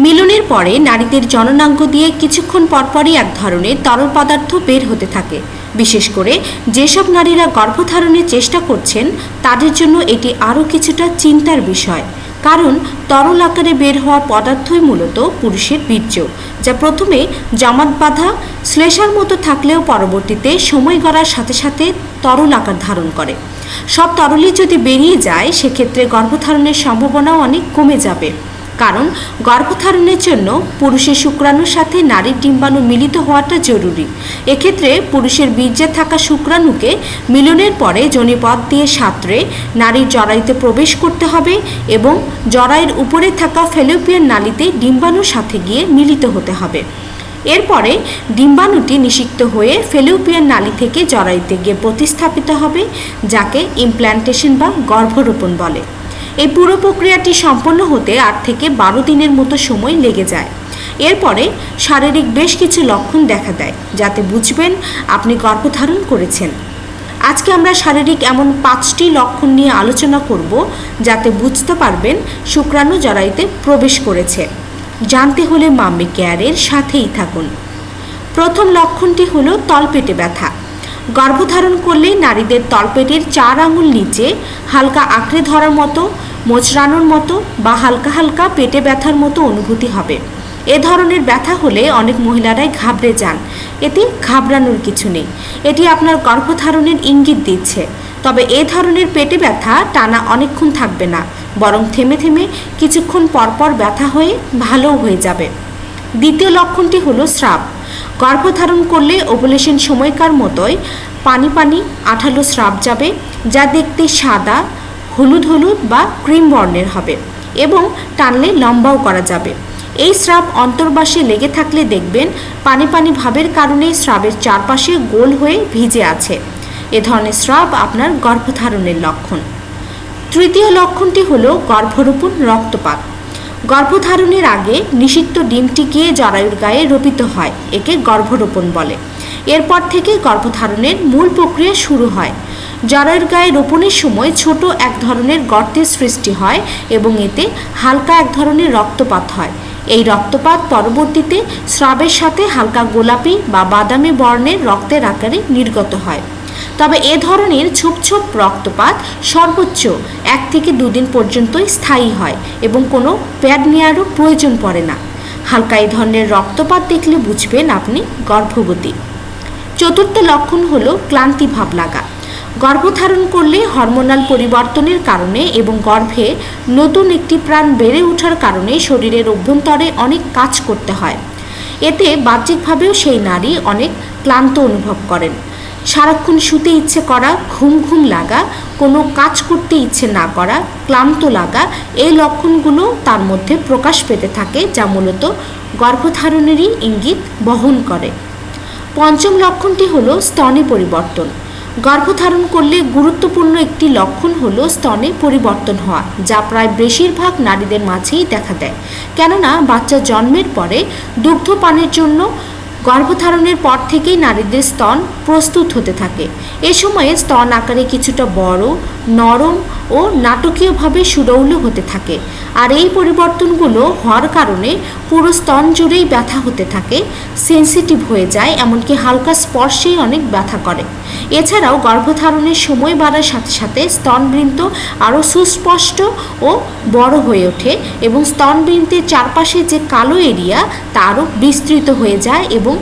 মিলনের পরে নারীদের জননাঙ্গ দিয়ে কিছুক্ষণ পরপরই এক ধরনের তরল পদার্থ বের হতে থাকে। বিশেষ করে যেসব নারীরা গর্ভধারণের চেষ্টা করছেন, তাদের জন্য এটি আরও কিছুটা চিন্তার বিষয়। কারণ তরল আকারে বের হওয়া পদার্থই মূলত পুরুষের বীর্য, যা প্রথমে জমাট বাঁধা, শ্লেষার মতো থাকলেও পরবর্তীতে সময় গড়ার সাথে সাথে তরল আকার ধারণ করে। সব তরলই যদি বেরিয়ে যায়, সেক্ষেত্রে গর্ভধারণের সম্ভাবনাও অনেক কমে যাবে। কারণ গর্ভধারণের জন্য পুরুষের শুক্রাণুর সাথে নারীর ডিম্বাণু মিলিত হওয়াটা জরুরি। এক্ষেত্রে পুরুষের বীর্যে থাকা শুক্রাণুকে মিলনের পরে জনিপথ দিয়ে সাঁতরে নারীর জরায়ুতে প্রবেশ করতে হবে এবং জরায়ুর উপরে থাকা ফেলোপিয়ান নালীতে ডিম্বাণুর সাথে গিয়ে মিলিত হতে হবে। এরপরে ডিম্বাণুটি নিষিক্ত হয়ে ফেলোপিয়ান নালী থেকে জরায়ুতে গিয়ে প্রতিস্থাপিত হবে, যাকে ইমপ্ল্যান্টেশন বা গর্ভরোপণ বলে। এই পুরো প্রক্রিয়াটি সম্পন্ন হতে আট থেকে বারো দিনের মতো সময় লেগে যায়। এরপরে শারীরিক বেশ কিছু লক্ষণ দেখা দেয়, যাতে বুঝবেন আপনি গর্ভধারণ করেছেন। আজকে আমরা শারীরিক এমন পাঁচটি লক্ষণ নিয়ে আলোচনা করব, যাতে বুঝতে পারবেন শুক্রাণু জরায়ুতে প্রবেশ করেছে। জানতে হলে মাম্মি কেয়ারের সাথেই থাকুন। প্রথম লক্ষণটি হলো তলপেটে ব্যথা। গর্ভধারণ করলে নারীদের তলপেটের চার আঙুল নিচে হালকা আঁকড়ে ধরার মতো মোচড়ানোর মতো বা হালকা হালকা পেটে ব্যথার মতো অনুভূতি হবে। এ ধরনের ব্যথা হলে অনেক মহিলারাই ঘাবড়ে যান। এতে ঘাবড়ানোর কিছু নেই। এটি আপনার গর্ভধারণের ইঙ্গিত দিচ্ছে। তবে এ ধরনের পেটে ব্যথা টানা অনেকক্ষণ থাকবে না। বরং থেমে থেমে কিছুক্ষণ পরপর ব্যথা হয়ে ভালোও হয়ে যাবে। দ্বিতীয় লক্ষণটি হলো স্রাব। গর্ভধারণ করলে ওভুলেশন সময়কার মতোই পানি পানি আঠালো স্রাব যাবে, যা দেখতে সাদা হলুদ হলুদ বা ক্রিম বর্ণের হবে এবং টানলে লম্বাও করা যাবে। এই স্রাব অন্তর্বাসে লেগে থাকলে দেখবেন পানি পানি ভাবের কারণে স্রাবের চারপাশে গোল হয়ে ভিজে আছে। এ ধরনের স্রাব আপনার গর্ভধারণের লক্ষণ। তৃতীয় লক্ষণটি হল গর্ভরোপণ রক্তপাত। গর্ভধারণের আগে নিষিদ্ধ ডিমটি গিয়ে জরায়ুর গায়ে রোপিত হয়, একে গর্ভরোপণ বলে। এরপর থেকে গর্ভধারণের মূল প্রক্রিয়া শুরু হয়। জরায়ুর গায়ে রোপণের সময় ছোট এক ধরনের গর্তের সৃষ্টি হয় এবং এতে হালকা এক ধরনের রক্তপাত হয়। এই রক্তপাত পরবর্তীতে স্রাবের সাথে হালকা গোলাপি বা বাদামি বর্ণের রক্তের আকারে নির্গত হয়। তবে এ ধরনের ছোপ ছোপ রক্তপাত সর্বোচ্চ এক থেকে দুদিন পর্যন্তই স্থায়ী হয় এবং কোনো প্যাড নেওয়ারও প্রয়োজন পড়ে না। হালকা এই ধরনের রক্তপাত দেখলে বুঝবেন আপনি গর্ভবতী। চতুর্থ লক্ষণ হলো ক্লান্তি ভাব লাগা। গর্ভধারণ করলে হরমোনাল পরিবর্তনের কারণে এবং গর্ভে নতুন একটি প্রাণ বেড়ে ওঠার কারণে শরীরের অভ্যন্তরে অনেক কাজ করতে হয়। এতে বাহ্যিকভাবেও সেই নারী অনেক ক্লান্ত অনুভব করেন। সারাক্ষণ শুতে ইচ্ছে করা, ঘুম ঘুম লাগা, কোনো কাজ করতে ইচ্ছে না করা, ক্লান্ত লাগা এই লক্ষণগুলো তার মধ্যে প্রকাশ পেতে থাকে যা মূলত গর্ভধারণেরই ইঙ্গিত বহন করে। পঞ্চম লক্ষণটি হলো স্তনে পরিবর্তন। গর্ভধারণ করলে গুরুত্বপূর্ণ একটি লক্ষণ হলো স্তনে পরিবর্তন হওয়া, যা প্রায় বেশিরভাগ নারীদের মাঝেই দেখা দেয়। কেননা বাচ্চা জন্মের পরে দুগ্ধপানের জন্য গর্ভধারণের পর থেকেই নারীদের স্তন প্রস্তুত হতে থাকে। এ সময়ে স্তন আকারে কিছুটা বড়, নরম ও নাটকীয়ভাবে সুরৌল হতে থাকে। আর এই পরিবর্তনগুলো হওয়ার কারণে পুরো স্তন জুড়েই ব্যথা হতে থাকে সেন্সিটিভ হয়ে যায়, এমনকি হালকা স্পর্শেই অনেক ব্যথা করে। এছাড়াও গর্ভধারণের সময় বাড়ার সাথে সাথে স্তনবৃন্ত আরও সুস্পষ্ট ও বড় হয়ে ওঠে এবং স্তনবৃন্তের চারপাশে যে কালো এরিয়া, তা আরও বিস্তৃত হয়ে যায় এবং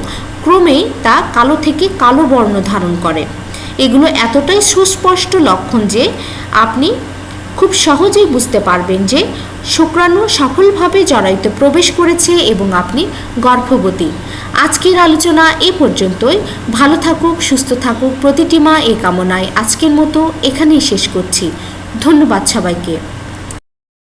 ক্রমেই তা কালো থেকে কালো বর্ণ ধারণ করে। এগুলো এতটাই সুস্পষ্ট লক্ষণ যে আপনি খুব সহজেই বুঝতে পারবেন যে শুক্রাণু সফলভাবে জরায়ুতে প্রবেশ করেছে এবং আপনি গর্ভবতী। আজকের আলোচনা এ পর্যন্তই। ভালো থাকুক, সুস্থ থাকুক। প্রতিটি মা এ কামনায় আজকের মতো এখানেই শেষ করছি। ধন্যবাদ সবাইকে।